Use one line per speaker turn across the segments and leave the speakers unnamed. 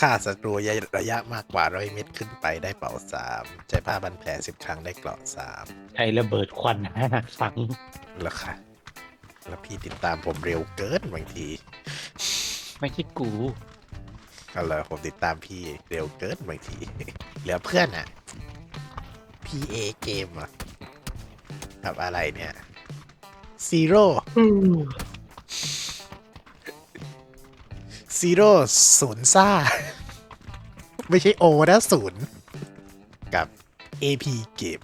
ฆ่าศัตรูระยะมากกว่าร้อยเมตรขึ้นไปได้เป่าสามใช้ผ้าบันแผลสิบครั้งได้เกราะสาม
ใช้ระเบิดควันห้าครั้ง
แล้วค่ะ แล้วพี่ติดตามผมเร็วเกินบางที
ไม่ใช่กู
ก็เลยผมติดตามพี่เร็วเกินบางที เหลือเพื่อนอะ พี่เอเกมอะกับอะไรเนี่ยซีโร่ ซีโร่ศูนย์ซ่า ไม่ใช่โอนะศูนย์กับ AP เกม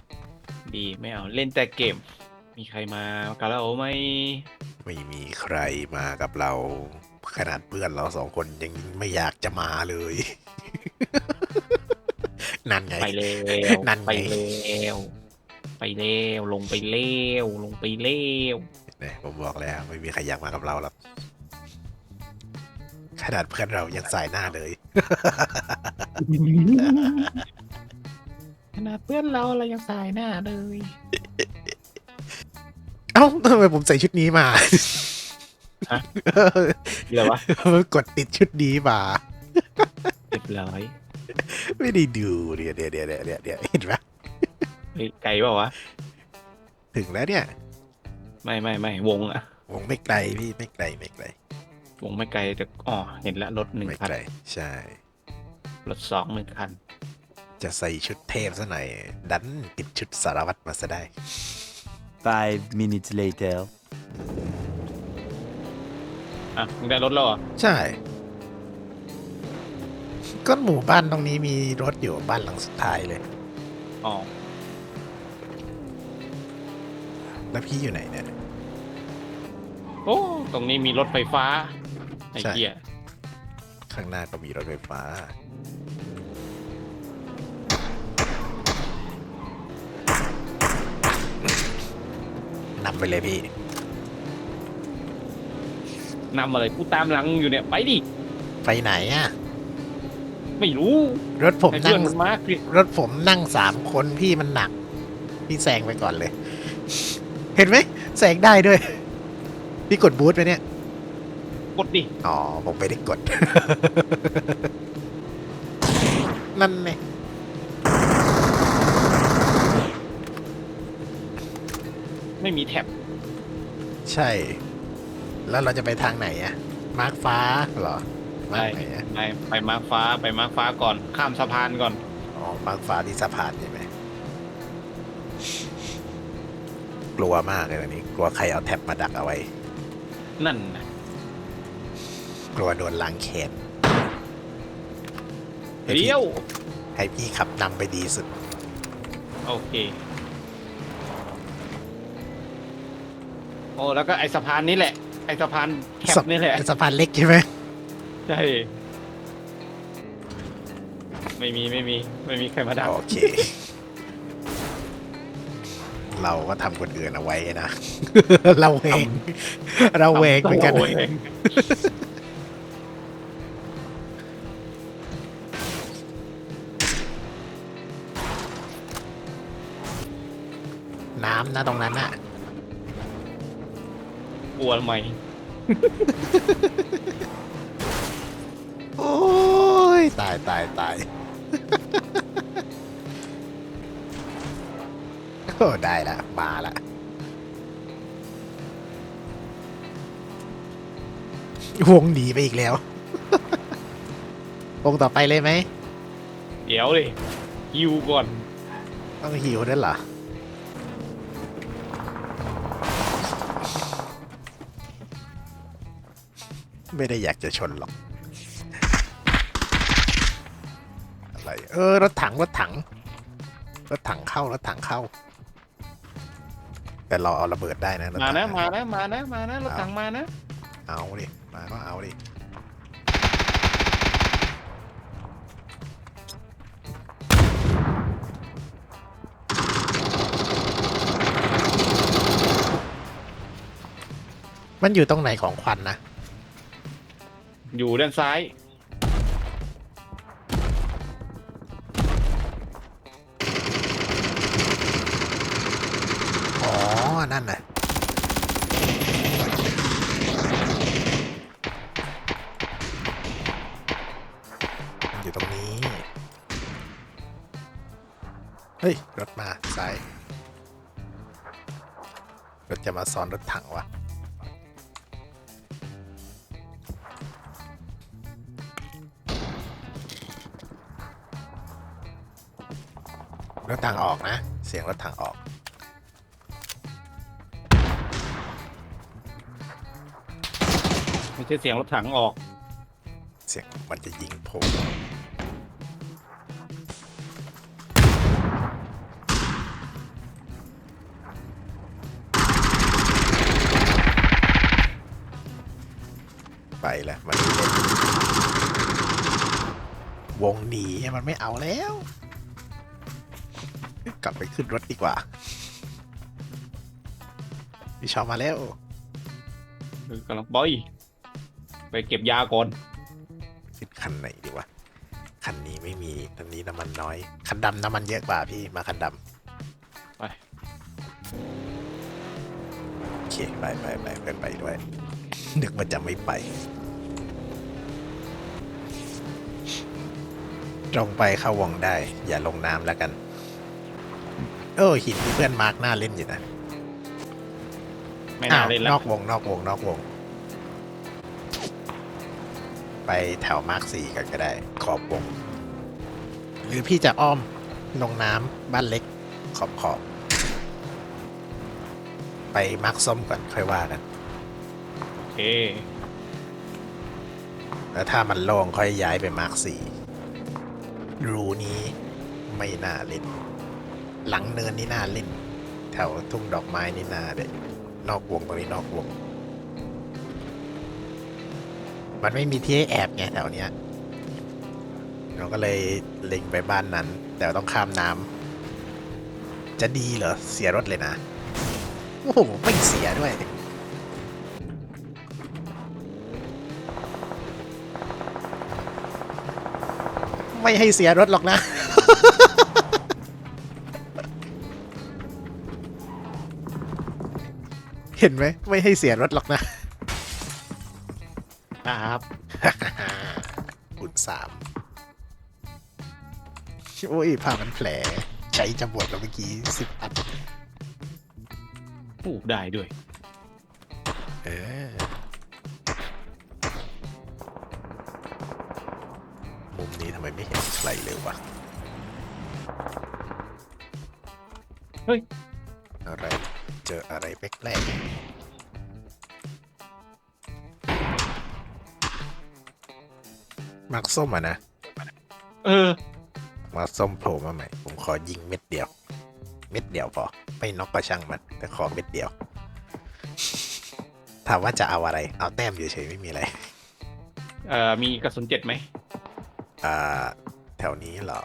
ดีไม่เอาเล่นแต่เกม มีใครมากับเราไหม
ไม่มีใครมากับเรา ขนาดเพื่อนเราสองคนยังไม่อยากจะมาเลย นั่นไง
ไปแล้ว
นั่นไง
ไปแล้วไปแล้วลงไปแล้วลงไปแล้ว
เนี่ยผมบอกแล้ว ไม่มีใครอยากมากับเราหรอก ขนาดเพื่อนเรายังสายหน้าเลย
ขนาดเพื่อนเราเรายังสายหน้าเลย
เอ้าทำไมผมใส่ชุดนี้มา
ฮะเดี๋ยววะ
กดติดชุดนี้มา
เรียบร้อย
ไม่ได้ดูเดี๋ยวเดี๋ยวเดี๋ยวเดี๋ยวเดี๋ยวเดี๋ยวเห็นไหม
เฮ้ยไกลเปล่าวะ
ถึงแล้วเนี่ย
ไม่ไม่ไม่วงอะ
วงไม่ไกลพี่ไม่ไกลไม่ไกล
วงไม่ไกลแต่อ๋อเห็นแล้วรถหนึ่ง
ไม่
คัน
ไกลใช่
รถสองหนึ่งคัน
จะใส่ชุดเทพซะหน่อย ดันติดชุดสารวัตรมาซะได้
Five minutes later.
อะมึงได้รถแล้วเหรอ
ใช่ก็หมู่บ้านตรงนี้มีรถอยู่บ้านหลังสุดท้ายเลย
อ๋อ
แล้วพี่อยู่ไหนเนี่ย
โอ้ตรงนี้มีรถไฟฟ้า ไอ้
ใช่
เหี้ย
ข้างหน้าก็มีรถไฟฟ้า นำไปเลยพี่
นำอะไรกูตามหลังอยู่เนี่ย ไปดิ
ไปไหนอะ
ไม่รู้
รถผม
ให้
นั่
เพื่องนมันมาสิ
รถผมนั่งสามคนพี่มันหนัก พี่แซงไปก่อนเลย เห็นไหมแซงได้ด้วย พี่กดบูทไปเนี่ย
กดดิ
อ๋อ ผมไม่ได้กด นั่นไง
ไม่มีแท็บ
ใช่ แล้วเราจะไปทางไหนอะมาร์คฟ้าเหรอ มาร์คไหนอะ
ไปไปมาร์คฟ้าไปมาร์คฟ้าก่อน ข้ามสะพานก่อน
อ๋อ มาร์คฟ้าที่สะพานใช่ไหมกลัวมากเลยวันนี้กลัวใครเอาแท็บมาดักเอาไว้
นั่นนะ
กลัวโดนล้างแค้นให้พี่
เลี้ยว
ให้พี่ขับนำไปดีสุด
โอเค โอ้แล้วก็ไอสะพานนี้แหละ ไอสะพานแคบนี่แหละ
สะพานเล็กใช่ไหม
ใช่ ไม่มีไม่มี ไม่มีใครมาดัก
โอเค เราก็ทำคนอื่นเอาไว้นะ เราเอง เราเองเหมือนกัน
โย
น้ำนะตรงนั้นน่ะ
กลัวทำไม
โอ้ยตายตายตาย โอ้ได้ละมาละวงหนีไปอีกแล้ว วงต่อไปเลยไหม
เดี๋ยวเลยฮิวก่อน
ต้องหิวด้วยเหรอ ไม่ได้อยากจะชนหรอก อะไร เออ รถถัง รถถัง รถถังเข้า รถถังเข้า แต่เราเอาระเบิดได้นะรถ
มา
ถัง
นะ มานะ มานะ มานะรถถังมานะ
เอาดิ มาก็เอาดิ มันอยู่ตรงไหนของควันนะ
อยู่ด้านซ้าย
อ๋อ นั่นน่ะมันอยู่ตรงนี้ เฮ้ย รถมาซ้าย รถจะมาซ้อนรถถังวะ รถถังออกนะ เสียงรถถังออก
ไม่ใช่เสียงรถถังออก
เสียงมันจะยิงผมไปแล้วมันไม่เล่นวงหนีมันไม่เอาแล้ว กลับไปขึ้นรถดีกว่าพี่ชอบมาแล้ว
กำลังบอย ไปเก็บยาก่อน
ขึ้นคันไหนดีวะ คันนี้ไม่มีคันนี้น้ำมันน้อย คันดำน้ำมันเยอะกว่าพี่มาคันดำ
ไป
โอเคไปไปไปไปไปด้วย นึกว่าจะไม่ไป ตรงไปเข้าวงได้ อย่าลงน้ำแล้วกัน โอ้หินที่เพื่อนมาร์กหน้าเล่นอยู่นะ
ไม่น่าเล่น
อ้
แล้ว
วนอกวงนอกวงนอกวง ไปแถวมาร์กสี่กันก็ได้ ขอบวง หรือพี่จะอ้อมลงน้ำบ้านเล็ก ขอบขอบ ไปมาร์กส้มก่อนค่อยว่ากัน
โอเค
แล้วถ้ามันโล่งค่อยย้ายไปมาร์กสี่รูนี้ไม่น่าเล่น หลังเนินนี่น่าเล่น แถวทุ่งดอกไม้นี่น่าเด็ดนอกวงตรงนี้นอกวง มันไม่มีที่ให้แอบไงแถวเนี้ยเราก็เลยเล็งไปบ้านนั้น แต่ว่าต้องข้ามน้ำจะดีเหรอ เสียรถเลยนะ โอ้โหไม่เสียด้วยไม่ให้เสียรถหรอกนะ เห็นไหม ไม่ให้เสียรถหรอกนะ
ครับ
อุ่นสามโอ้ยผ้ามันแผล ใช้จะบวชแล้วเมื่อกี้สิบอัน
อู้ได้ด้วย
เออมุมนี้ทำไมไม่เห็นใครเลยวะ
เฮ้ย
อะไร เจออะไรแปลกๆมักส้มอะนะ
เออ
มาส้มโผล่มาใหม่ ผมขอยิงเม็ดเดียว เม็ดเดียวพอ ไม่น็อกก็ช่างมัน แต่ขอเม็ดเดียว ถามว่าจะเอาอะไร เอาแต้มอยู่เฉยไม่มีอะไร
เอ่อ มีกระสุนเจ็ดไหม
อ่า แถวนี้เหรอ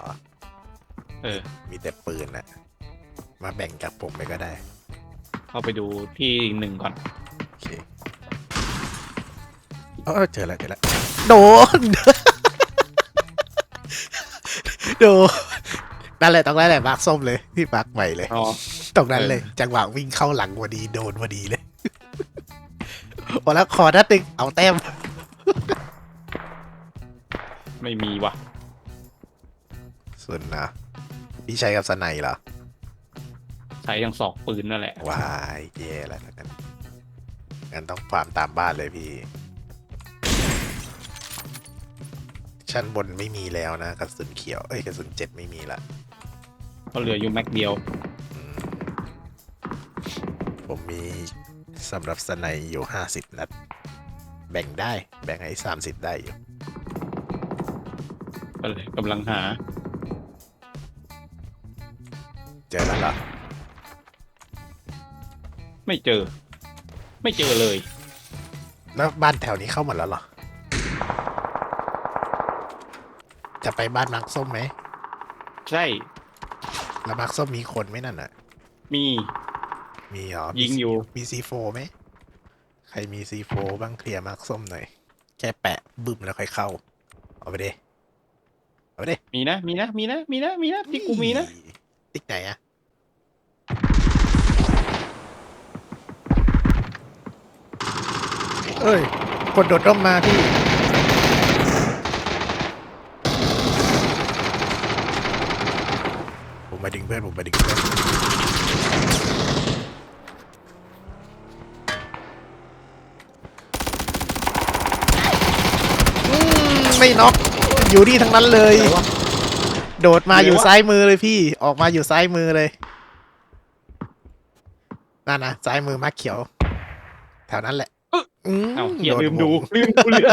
เออ
มีแต่ปืนอะมาแบ่งกับผมไปก็ได้
เข้าไปดูที่หนึ่งก่อน
โอเคเออเจอแล้วเจอแล้วโดน โดนนั่นแหละตรงนั้นแหละมาร์กส้มเลยที่มาร์กใหม่เลย
อ๋อ
ตรงนั้น
เออ
เลย จังหวะวิ่งเข้าหลังพอดีโดนพอดีเลยพอแล้วขอนัดหนึ่งเอาแต้ม
ไม่มีว่ะ
ส่วนนะ พี่ชัยกับสไนเหรอ
ใช้ยังสอกปืนนั่นแหละ
วายแย่แล้วนะกันงั้นต้องฟาร์มตามบ้านเลยพี่ ชั้นบนไม่มีแล้วนะกระสุนเขียว เอ้ยกระสุนเจ็ดไม่มีละ
ก็เหลืออยู่แม็กเดียว
อืมผมมีสำหรับสไนอยู่ห้าสิบนัด แบ่งได้ แบ่งให้สามสิบได้อยู่
ก็เลยกำลังหา
เจอแล้วเหรอ
ไม่เจอ ไม่เจอเลย
แล้วบ้านแถวนี้เข้าหมดแล้วเหรอ จะไปบ้านมาร์กส้มไหม
ใช่
แล้วมาร์กส้มมีคนไหมนั่นอะ
มี
มีเหรอ
ยิงอยู่
มีซีโฟไหม ใครมีซีโฟบ้างเคลียร์มาร์กส้มหน่อย แค่แปะบึ้มแล้วค่อยเข้า เอาไปดิเอาไปดิ
มีนะ มีนะ มีนะ มีนะ มีนะที่กูมีนะ
ติ๊กไหนอะ เอ้ยกดโดดร่มมาพี่ ผมมาดึงเพื่อนผมมาดึงเพื่อนไม่น็อกอยู่ที่ทั้งนั้นเลย โดดมาอยู่ซ้ายมือเลยพี่ ออกมาอยู่ซ้ายมือเลยนั่นนะซ้ายมือมาเขียว แถวนั้นแหละ
อ้อ
อืม
เอ้าเฮีย
โน
ลืมดู
วง
ลืมดูเรือ